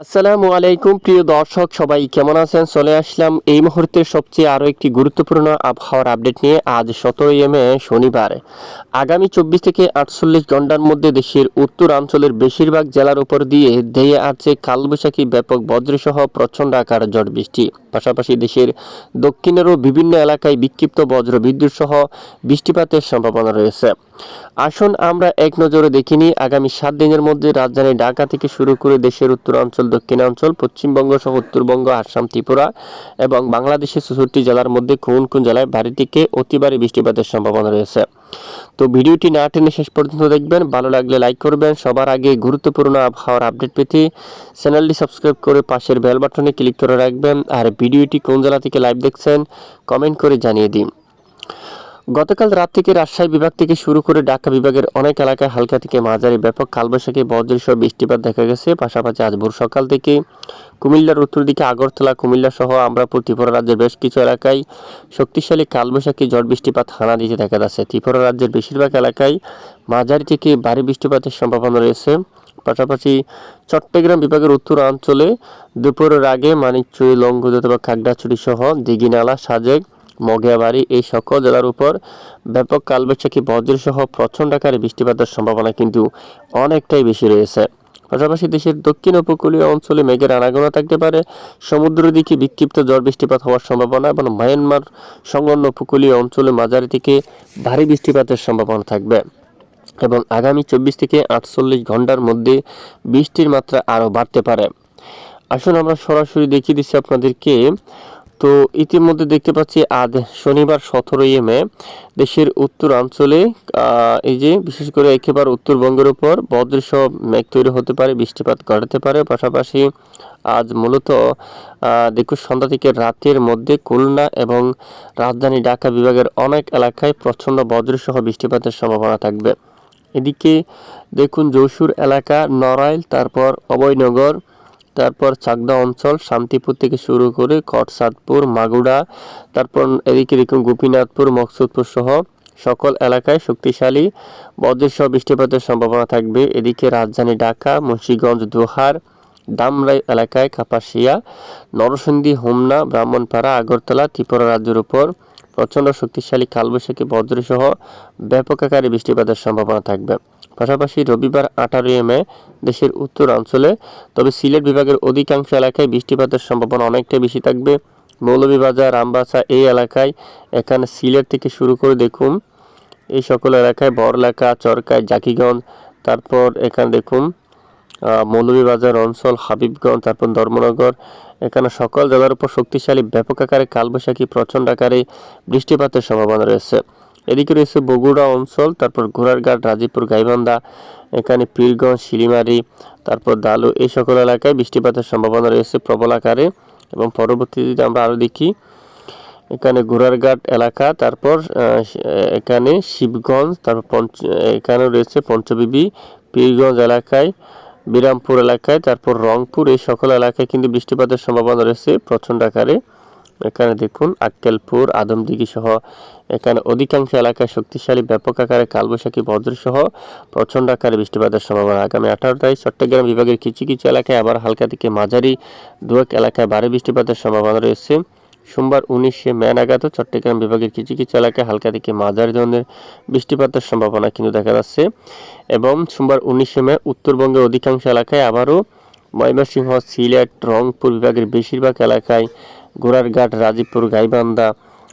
আসসালামু আলাইকুম, প্রিয় দর্শক, সবাই কেমন আছেন? চলে আসলাম এই মুহূর্তে সবচেয়ে আরও একটি গুরুত্বপূর্ণ আবহাওয়ার আপডেট নিয়ে আজ সতেরোই মে, শনিবার। আগামী চব্বিশ থেকে আটচল্লিশ ঘণ্টার মধ্যে দেশের উত্তরাঞ্চলের বেশিরভাগ জেলার উপর দিয়ে ধেয়ে আসছে কালবৈশাখী ব্যাপক বজ্রসহ প্রচণ্ড আকার ঝড় বৃষ্টি। পাশাপাশি দেশের দক্ষিণেরও বিভিন্ন এলাকায় বিক্ষিপ্ত বজ্র বিদ্যুৎ সহ বৃষ্টিপাতের সম্ভাবনা রয়েছে। আসুন আমরা এক নজরে দেখিনি, আগামী সাত দিনের মধ্যে রাজধানী ঢাকা থেকে শুরু করে দেশের উত্তরাঞ্চল দক্ষিণাঞ্চল পশ্চিমবঙ্গ সহ উত্তরবঙ্গ, আসাম, ত্রিপুরা এবং বাংলাদেশের চৌষট্টি জেলার মধ্যে কোন কোন জেলায় ভারী থেকে অতি ভারী বৃষ্টিপাতের সম্ভাবনা রয়েছে। তো ভিডিওটি না টেনে শেষ পর্যন্ত দেখবেন, ভালো লাগলে লাইক করবেন। সবার আগে গুরুত্বপূর্ণ আবহাওয়ার আপডেট পেতে চ্যানেলটি সাবস্ক্রাইব করে পাশের বেল বাটনে ক্লিক করে রাখবেন। আর ভিডিওটি কোন জেলা থেকে লাইভ দেখছেন, কমেন্ট করে জানিয়ে দিন। গতকাল রাত থেকে রাজশাহী বিভাগ থেকে শুরু করে ঢাকা বিভাগের অনেক এলাকায় হালকা থেকে মাঝারি ব্যাপক কালবৈশাখী বজ্রসহ বৃষ্টিপাত দেখা গেছে। পাশাপাশি আজ ভোর সকাল থেকে কুমিল্লার উত্তর দিকে আগরতলা, কুমিল্লা সহ আমরাপুর ত্রিপুরা রাজ্যের বেশ কিছু এলাকায় শক্তিশালী কালবৈশাখী ঝড় বৃষ্টিপাত হানা দিতে দেখা যাচ্ছে। ত্রিপুরা রাজ্যের বেশিরভাগ এলাকায় মাঝারি থেকে ভারী বৃষ্টিপাতের সম্ভাবনা রয়েছে। পাশাপাশি চট্টগ্রাম বিভাগের উত্তরাঞ্চলে দুপুরের আগে মানিকচুরি লঙ্ঘুদ অথবা খাগড়াছড়ি সহ দিঘিনালা সাজেক মগিয়াবাড়ি, এই সকল জেলার উপর ব্যাপক কালবৈশাখী বজ্রসহ প্রচণ্ড আকারে বৃষ্টিপাতের সম্ভাবনা কিন্তু অনেকটাই বেশি রয়েছে। পাশাপাশি দেশের দক্ষিণ উপকূলীয় অঞ্চলে মেঘের আনাগোনা থাকতে পারে। সমুদ্র দিকে বিক্ষিপ্ত ঝড় বৃষ্টিপাত হওয়ার সম্ভাবনা এবং মায়ানমার সংলগ্ন উপকূলীয় অঞ্চলে মাঝারি থেকে ভারী বৃষ্টিপাতের সম্ভাবনা থাকবে এবং আগামী চব্বিশ থেকে আটচল্লিশ ঘণ্টার মধ্যে বৃষ্টির মাত্রা আরও বাড়তে পারে। আসুন আমরা সরাসরি দেখিয়ে দিচ্ছি আপনাদেরকে তো ইতিমধ্যে দেখতে পাচ্ছি আজ শনিবার সতেরোই মে, দেশের উত্তরাঞ্চলে এই যে বিশেষ করে একেবারে উত্তরবঙ্গের উপর বজ্রসহ মেঘ তৈরি হতে পারে, বৃষ্টিপাত ঘটাতে পারে। পাশাপাশি আজ মূলত দেখুন সন্ধ্যা থেকে রাতের মধ্যে খুলনা এবং রাজধানী ঢাকা বিভাগের অনেক এলাকায় প্রচণ্ড বজ্রসহ বৃষ্টিপাতের সম্ভাবনা থাকবে। এদিকে দেখুন যশোর এলাকা, নড়াইল, তারপর অভয়নগর তারপর চাকদা অঞ্চল, শান্তিপুর থেকে শুরু করে কটসাদপুর মাগুড়া তারপর এদিকে দেখুন গোপীনাথপুর, মকসুদপুর সহ সকল এলাকায় শক্তিশালী বজ্রসহ বৃষ্টিপাতের সম্ভাবনা থাকবে। এদিকে রাজধানী ঢাকা, মুন্সিগঞ্জ, দোহার, দামরাই এলাকায় কাপাসিয়া, নরসিংদী, হোমনা, ব্রাহ্মণপাড়া, আগরতলা, ত্রিপুরা রাজ্যের উপর প্রচণ্ড শক্তিশালী কালবৈশাখী বজ্রসহ ব্যাপক আকারে বৃষ্টিপাতের সম্ভাবনা থাকবে। পাশাপাশি রবিবার আঠারোই মে দেশের উত্তরাঞ্চলে, তবে সিলেট বিভাগের অধিকাংশ এলাকায় বৃষ্টিপাতের সম্ভাবনা অনেকটাই বেশি থাকবে। মৌলভীবাজার, রামবাসা এই এলাকায় এখানে সিলেট থেকে শুরু করে দেখুন, এই সকল এলাকায় বড়লেখা চরকায়, জাকিগঞ্জ, তারপর এখানে দেখুন মৌলভীবাজার, অঞ্চল, হাবিবগঞ্জ, তারপর ধর্মনগর, এখানে সকল জেলার উপর শক্তিশালী ব্যাপক আকারে কালবৈশাখী প্রচণ্ড আকারে বৃষ্টিপাতের সম্ভাবনা রয়েছে। এদিকে রয়েছে বগুড়া অঞ্চল, তারপর ঘোড়ারঘাট, রাজীবপুর, গাইবান্ধা, এখানে পীরগঞ্জ, শিলিমারি, তারপর দালু এই সকল এলাকায় বৃষ্টিপাতের সম্ভাবনা রয়েছে প্রবল আকারে এবং পরবর্তীতে আমরা আরও দেখি। এখানে ঘোড়ারঘাট এলাকা, তারপর এখানে শিবগঞ্জ, তারপর পঞ্চ এখানে রয়েছে পঞ্চবিবি, পীরগঞ্জ এলাকায়, বিরামপুর এলাকায়, তারপর রংপুর, এই সকল এলাকায় কিন্তু বৃষ্টিপাতের সম্ভাবনা রয়েছে প্রচণ্ড আকারে। এখানে দেখুন, আক্কেলপুর, আদমদিঘি সহ। এখানে অধিকাংশ এলাকায় শক্তিশালী, ব্যাপক আকারে কালবৈশাখী বজ্র সহ প্রচণ্ড আকারে বৃষ্টিপাতের সম্ভাবনা। আগামী আঠারো তারিখ চট্টগ্রাম বিভাগের কিছু কিছু এলাকায় আবার হালকা থেকে মাঝারি দুয়েক এলাকায় ভারী বৃষ্টিপাতের সম্ভাবনা রয়েছে। সোমবার উনিশে মে নাগাদ চট্টগ্রাম বিভাগের কিছু কিছু এলাকায় হালকা থেকে মাঝারি ধরনের বৃষ্টিপাতের সম্ভাবনা কিন্তু দেখা যাচ্ছে। এবং সোমবার উনিশে মে উত্তরবঙ্গের অধিকাংশ এলাকায় আবারও ময়মনসিংহ, সিলেট, রংপুর বিভাগের বেশিরভাগ এলাকায় গোড়ারঘাট রাজীবপুর, গাইবান্ধা,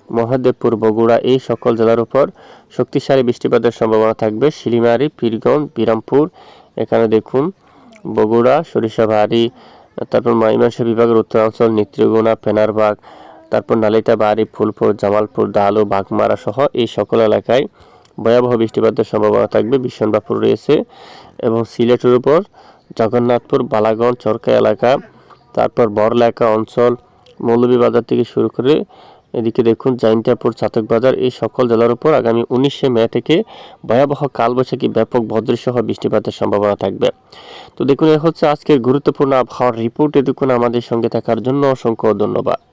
মহাদেবপুর, বগুড়া এই সকল জেলার উপর শক্তিশালী বৃষ্টিপাতের সম্ভাবনা থাকবে। শিলিমারি, পীরগঞ্জ, বিরামপুর, এখানে দেখুন, বগুড়া সরিষাবাড়ি তারপর ময়মনসিংহ বিভাগের উত্তরাঞ্চল নেত্রীগুনা ফেনারবাগ, তারপর নালিতাবাড়ি ফুলপুর, জামালপুর, ডালু বাঘমারা সহ এই সকল এলাকায় ভয়াবহ বৃষ্টিপাতের সম্ভাবনা থাকবে। বিশ্বনবাপুর রয়েছে এবং সিলেটের উপর, জগন্নাথপুর, বালাগঞ্জ, চরকা এলাকা, তারপর বড়লেখা অঞ্চল মৌলভীবাজার থেকে শুরু করে এদিকে দেখুন জাইন্টাপুর চাতক বাজার এই সকল জেলার উপর আগামী উনিশে মে থেকে ভয়াবহ কালবৈশাখী ব্যাপক বজ্রসহ বৃষ্টিপাতের সম্ভাবনা থাকবে। তো দেখুন, এ হচ্ছে আজকের গুরুত্বপূর্ণ আবহাওয়ার রিপোর্ট। দেখুন আমাদের সঙ্গে থাকার জন্য অসংখ্য ধন্যবাদ।